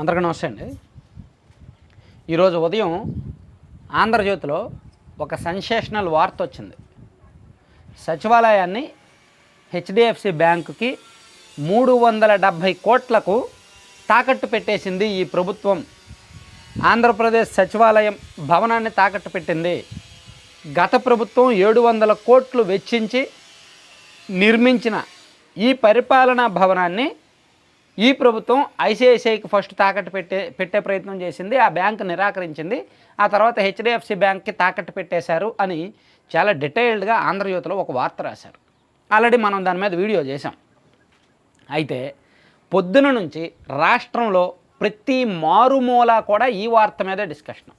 అందరికీ నమస్తే అండి. ఈరోజు ఉదయం ఆంధ్రజ్యోతిలో ఒక సెన్సేషనల్ వార్త వచ్చింది. సచివాలయాన్ని హెచ్డిఎఫ్సి బ్యాంకుకి మూడు వందల డెబ్భై కోట్లకు తాకట్టు పెట్టేసింది ఈ ప్రభుత్వం. ఆంధ్రప్రదేశ్ సచివాలయం భవనాన్ని తాకట్టు పెట్టింది. గత ప్రభుత్వం ఏడు వందల కోట్లు వెచ్చించి నిర్మించిన ఈ పరిపాలనా భవనాన్ని ఈ ప్రభుత్వం ఐసిఐసిఐకి ఫస్ట్ తాకట్టు పెట్టే పెట్టే ప్రయత్నం చేసింది ఆ బ్యాంక్ నిరాకరించింది. ఆ తర్వాత హెచ్డిఎఫ్సి బ్యాంక్కి తాకట్టు పెట్టేశారు అని చాలా డీటెయిల్డ్గా ఆంధ్రజ్యోతిలో ఒక వార్త రాశారు. ఆల్రెడీ మనం దాని మీద వీడియో చేసాం అయితే పొద్దున నుంచి రాష్ట్రంలో ప్రతి మారుమూల కూడా ఈ వార్త మీద డిస్కషన్.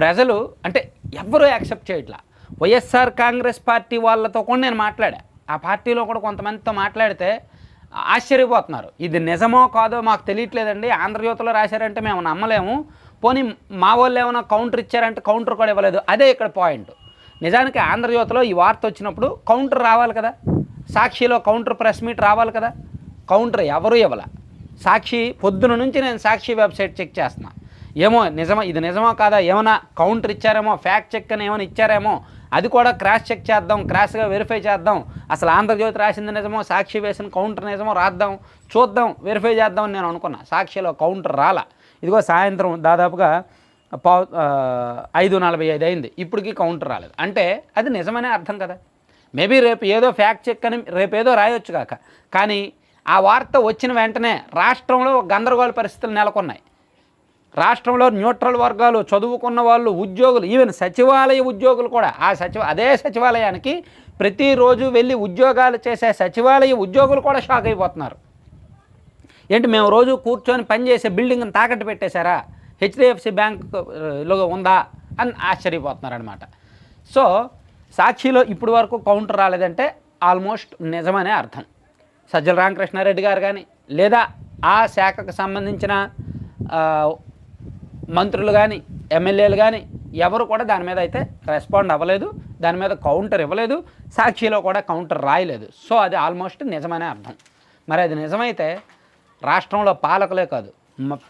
ప్రజలు అంటే ఎవ్వరూ యాక్సెప్ట్ చేయట్లా. వైఎస్ఆర్ కాంగ్రెస్ పార్టీ వాళ్ళతో కూడా నేను మాట్లాడా. ఆ పార్టీలో కూడా కొంతమందితో మాట్లాడితే ఆశ్చర్యపోతున్నారు. ఇది నిజమో కాదో మాకు తెలియట్లేదండి. ఆంధ్రజ్యోతిలో రాశారంటే మేము నమ్మలేము. పోనీ మా వాళ్ళు ఏమైనా కౌంటర్ ఇచ్చారంటే కౌంటర్ కూడా ఇవ్వలేదు. అదే ఇక్కడ పాయింట్. నిజానికి ఆంధ్రజ్యోతిలో ఈ వార్త వచ్చినప్పుడు కౌంటర్ రావాలి కదా? సాక్షిలో కౌంటర్ ప్రెస్ మీట్ రావాలి కదా? కౌంటర్ ఎవరు ఇవ్వాల. సాక్షి పొద్దున నుంచి నేను సాక్షి వెబ్సైట్ చెక్ చేస్తున్నా. ఏమో నిజమా ఇది నిజమో కాదా? ఏమైనా కౌంటర్ ఇచ్చారేమో? ఫ్యాక్ట్ చెక్ అని ఏమైనా ఇచ్చారేమో? అది కూడా క్రాస్ చెక్ చేద్దాం క్రాస్గా వెరిఫై చేద్దాం. అసలు ఆంధ్రజ్యోతి రాసింది నిజమో సాక్షి వేసిన కౌంటర్ నిజమో రాద్దాం చూద్దాం వెరిఫై చేద్దాం అని నేను అనుకున్నా. సాక్షిలో కౌంటర్ రాలా. ఇదిగో సాయంత్రం దాదాపుగా పా ఐదు నలభై ఐదు అయింది. ఇప్పటికీ కౌంటర్ రాలేదు. అంటే అది నిజమనే అర్థం కదా. మేబీ రేపు ఏదో ఫ్యాక్ట్ చెక్ అని రేపు ఏదో రాయొచ్చు కాక. కానీ ఆ వార్త వచ్చిన వెంటనే రాష్ట్రంలో గందరగోళ పరిస్థితులు నెలకొన్నాయి. రాష్ట్రంలో న్యూట్రల్ వర్గాలు చదువుకున్న వాళ్ళు ఉద్యోగులు ఈవెన్ సచివాలయ ఉద్యోగులు కూడా ఆ సచివ అదే సచివాలయానికి ప్రతిరోజు వెళ్ళి ఉద్యోగాలు చేసే సచివాలయ ఉద్యోగులు కూడా షాక్ అయిపోతున్నారు. ఏంటి మేము రోజు కూర్చొని పనిచేసే బిల్డింగ్ని తాకట్టు పెట్టేశారా? హెచ్డిఎఫ్సి బ్యాంకులో ఉందా? అని ఆశ్చర్యపోతున్నారు అనమాట సో సాక్షిలో ఇప్పటి వరకు కౌంటర్ రాలేదంటే ఆల్మోస్ట్ నిజమనే అర్థం. సజ్జల రామకృష్ణారెడ్డి గారు కానీ లేదా ఆ శాఖకు సంబంధించిన మంత్రులు కానీ ఎమ్మెల్యేలు కానీ ఎవరు కూడా దాని మీద అయితే రెస్పాండ్ అవ్వలేదు. దాని మీద కౌంటర్ ఇవ్వలేదు. సాక్షిలో కూడా కౌంటర్ రాయలేదు. సో అది ఆల్మోస్ట్ నిజమనే అర్థం. మరి అది నిజమైతే రాష్ట్రంలో పాలకులే కాదు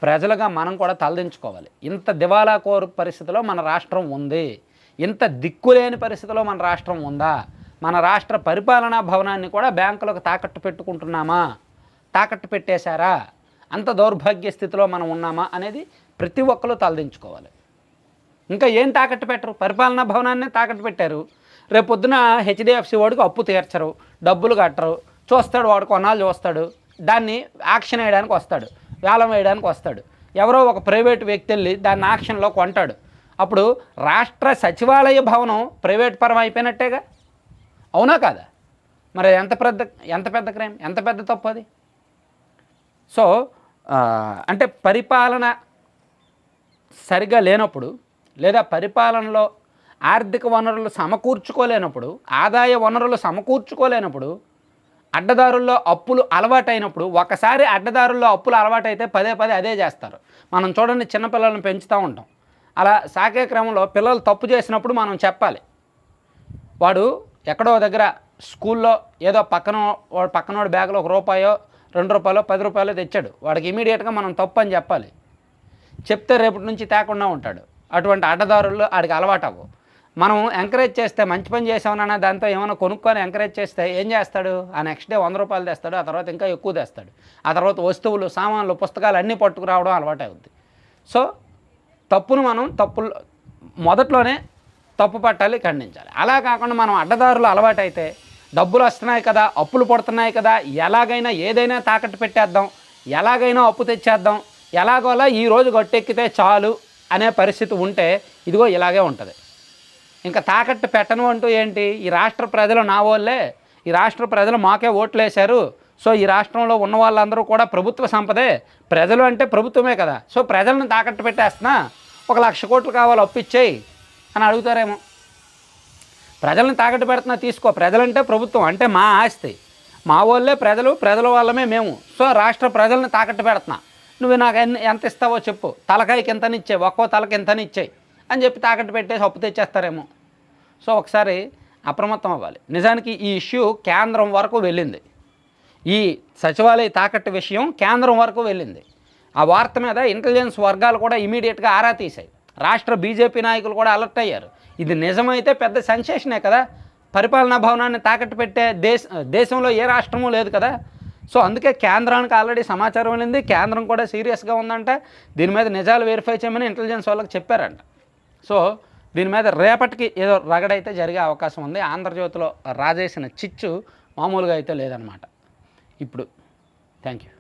ప్రజలుగా మనం కూడా తలదించుకోవాలి. ఇంత దివాలా కోరు పరిస్థితిలో మన రాష్ట్రం ఉంది. ఇంత దిక్కులేని పరిస్థితిలో మన రాష్ట్రం ఉందా? మన రాష్ట్ర పరిపాలనా భవనాన్ని కూడా బ్యాంకులకు తాకట్టు పెట్టుకుంటున్నామా? తాకట్టు పెట్టేశారా? అంత దౌర్భాగ్య స్థితిలో మనం ఉన్నామా? అనేది ప్రతి ఒక్కరూ తలదించుకోవాలి. ఇంకా ఏం తాకట్టు పెట్టరు? పరిపాలనా భవనాన్ని తాకట్టు పెట్టారు. రేపు పొద్దున హెచ్డిఎఫ్సి వాడికి అప్పు తీర్చరు డబ్బులు కట్టరు. చూస్తాడు వాడు కొనాలి చూస్తాడు. దాన్ని యాక్షన్ వేయడానికి వస్తాడు వేలం వేయడానికి వస్తాడు. ఎవరో ఒక ప్రైవేట్ వ్యక్తి వెళ్ళి దాన్ని యాక్షన్లో కొంటాడు. అప్పుడు రాష్ట్ర సచివాలయ భవనం ప్రైవేట్ పరం అయిపోయినట్టేగా? అవునా కాదా? మరి ఎంత పెద్ద ఎంత పెద్ద క్రైమ్? ఎంత పెద్ద తప్పు అది? సో అంటే పరిపాలన సరిగా లేనప్పుడు లేదా పరిపాలనలో ఆర్థిక వనరులు సమకూర్చుకోలేనప్పుడు ఆదాయ వనరులు సమకూర్చుకోలేనప్పుడు అడ్డదారుల్లో అప్పులు అలవాటైనప్పుడు ఒకసారి అడ్డదారుల్లో అప్పులు అలవాటైతే పదే పదే అదే చేస్తారు. మనం చూడండి చిన్నపిల్లలను పెంచుతూ ఉంటాం. అలా సాకే క్రమంలో పిల్లలు తప్పు చేసినప్పుడు మనం చెప్పాలి. వాడు ఎక్కడో దగ్గర స్కూల్లో ఏదో పక్కన వాడు పక్కనోడి బ్యాగ్లో ఒక రూపాయో రెండు రూపాయలు పది రూపాయలు తెచ్చాడు. వాడికి ఇమీడియట్గా మనం తప్పు అని చెప్పాలి. చెప్తే రేపటి నుంచి తేకుండా ఉంటాడు. అటువంటి అడ్డదారుల్లో ఆడికి అలవాటు అవ్వు మనం ఎంకరేజ్ చేస్తే మంచి పని చేసామన్నా దాంతో ఏమైనా కొనుక్కొని ఎంకరేజ్ చేస్తే ఏం చేస్తాడు? ఆ నెక్స్ట్ డే వంద రూపాయలు తెస్తాడు ఆ తర్వాత ఇంకా ఎక్కువ తెస్తాడు. ఆ తర్వాత వస్తువులు సామాన్లు పుస్తకాలు అన్నీ పట్టుకురావడం అలవాటు అవుద్ది. సో తప్పును మనం తప్పులు మొదట్లోనే తప్పు పట్టాలి ఖండించాలి. అలా కాకుండా మనం అడ్డదారులు అలవాటైతే డబ్బులు వస్తున్నాయి కదా అప్పులు పడుతున్నాయి కదా ఎలాగైనా ఏదైనా తాకట్టు పెట్టేద్దాం ఎలాగైనా అప్పు తెచ్చేద్దాం ఎలాగోలా ఈ రోజు గట్టెక్కితే చాలు అనే పరిస్థితి ఉంటే ఇదిగో ఇలాగే ఉంటుంది. ఇంకా తాకట్టు పెట్టను అంటూ ఏంటి? ఈ రాష్ట్ర ప్రజలు నా వాళ్ళే. ఈ రాష్ట్ర ప్రజలు మాకే ఓట్లు వేశారు సో ఈ రాష్ట్రంలో ఉన్న వాళ్ళందరూ కూడా ప్రభుత్వ సంపదే. ప్రజలు అంటే ప్రభుత్వమే కదా. సో ప్రజలను తాకట్టు పెట్టేస్తున్నా. ఒక లక్ష కోట్లు కావాలి అప్పిచ్చేయి అని అడుగుతారేమో. ప్రజలను తాకట్టు పెడుతున్నా తీసుకో. ప్రజలంటే ప్రభుత్వం అంటే మా ఆస్తి. మా వాళ్ళే ప్రజలు ప్రజల వాళ్ళమే మేము. సో రాష్ట్ర ప్రజలను తాకట్టు పెడుతున్నా. నువ్వు నాకు ఎంత ఇస్తావో చెప్పు. తలకాయకి ఎంతని ఒక్కో తలకి ఎంతని అని చెప్పి తాకట్టు పెట్టేసి అప్పు తెచ్చేస్తారేమో. సో ఒకసారి అప్రమత్తం అవ్వాలి. నిజానికి ఈ ఇష్యూ కేంద్రం వరకు వెళ్ళింది. ఈ సచివాలయ తాకట్టు విషయం కేంద్రం వరకు వెళ్ళింది. ఆ వార్త మీద ఇంటెలిజెన్స్ వర్గాలు కూడా ఇమీడియట్గా ఆరా తీశాయి. రాష్ట్ర బీజేపీ నాయకులు కూడా అలర్ట్ అయ్యారు. ఇది నిజమైతే పెద్ద సెన్సేషనే కదా. పరిపాలనా భవనాన్ని తాకట్టు పెట్టే దేశ దేశంలో ఏ రాష్ట్రము లేదు కదా. సో అందుకే కేంద్రానికి ఆల్రెడీ సమాచారం వెళ్ళింది. కేంద్రం కూడా సీరియస్గా ఉందంట. దీని మీద నిజాలు వెరిఫై చేయమని ఇంటెలిజెన్స్ వాళ్ళకి చెప్పారంట. సో దీని మీద రేపటికి ఏదో రగడైతే జరిగే అవకాశం ఉంది. ఆంధ్రజ్యోతిలో రాజేసిన చిచ్చు మామూలుగా అయితే లేదనమాట ఇప్పుడు థ్యాంక్ యూ